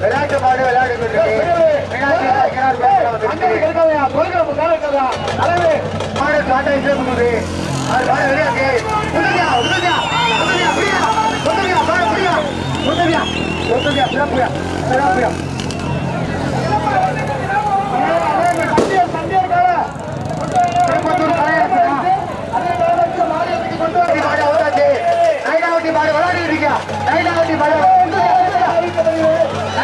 விளையாட்டு பாடு விளையாட்டு சிறப்புயா சிறப்புயா.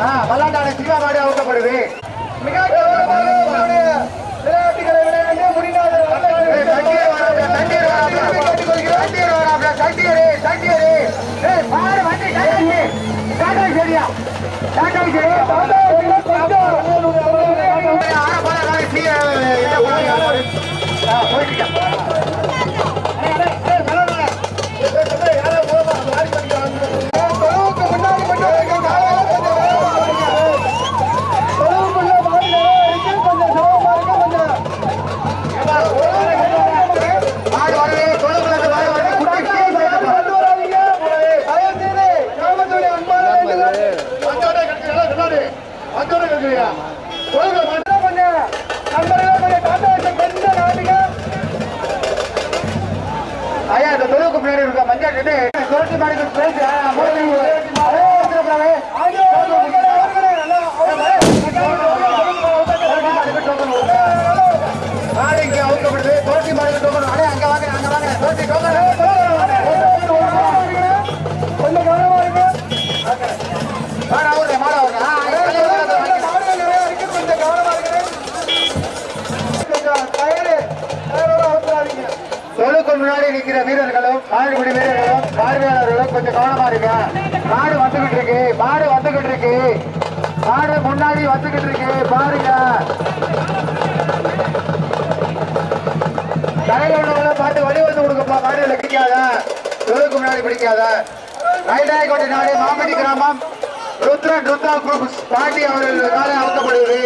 சினிமா மாடு அவுக்கப்படுது மிக கௌரவமாக விளையாட்டுகளை விளையாண்டு முடிந்தாத தண்ணீர் ஐயா இந்த தொழுவுக்கு முன்னாடி இருக்க மஞ்சள் இது சுரட்டி மாடுக்கு பிரைஸ் மாடு இங்க அவுக்கப்படுது சுரட்டி மாடுக்கு டோக்கன் அடே அங்க வாங்க அங்க வாங்க சுரட்டி கொஞ்சம் கவனமா இருக்கு மாடுபிடி வீரர்களும் பார்வையாளர்களும் கொஞ்சம் கவனமா இருங்க. மாடு வந்துகிட்டு இருக்கு மாடு வந்துகிட்டு இருக்கு. மாடு முன்னாடி வந்துகிட்டு இருக்கு பாருங்க. கரையில் உள்ளவங்கள பார்த்து வழி வந்து கொடுக்கப்பா மாடுகளை பிடிக்காத. தொழுக்கு முன்னாடி பிடிக்காத. ரைடாயக்கோட்டை நாடு மாமடி கிராமம். ருத்ரன் ருத்ரா குரூப் பாண்டி அவர்கள் காலை அவுக்கப்படுகிறது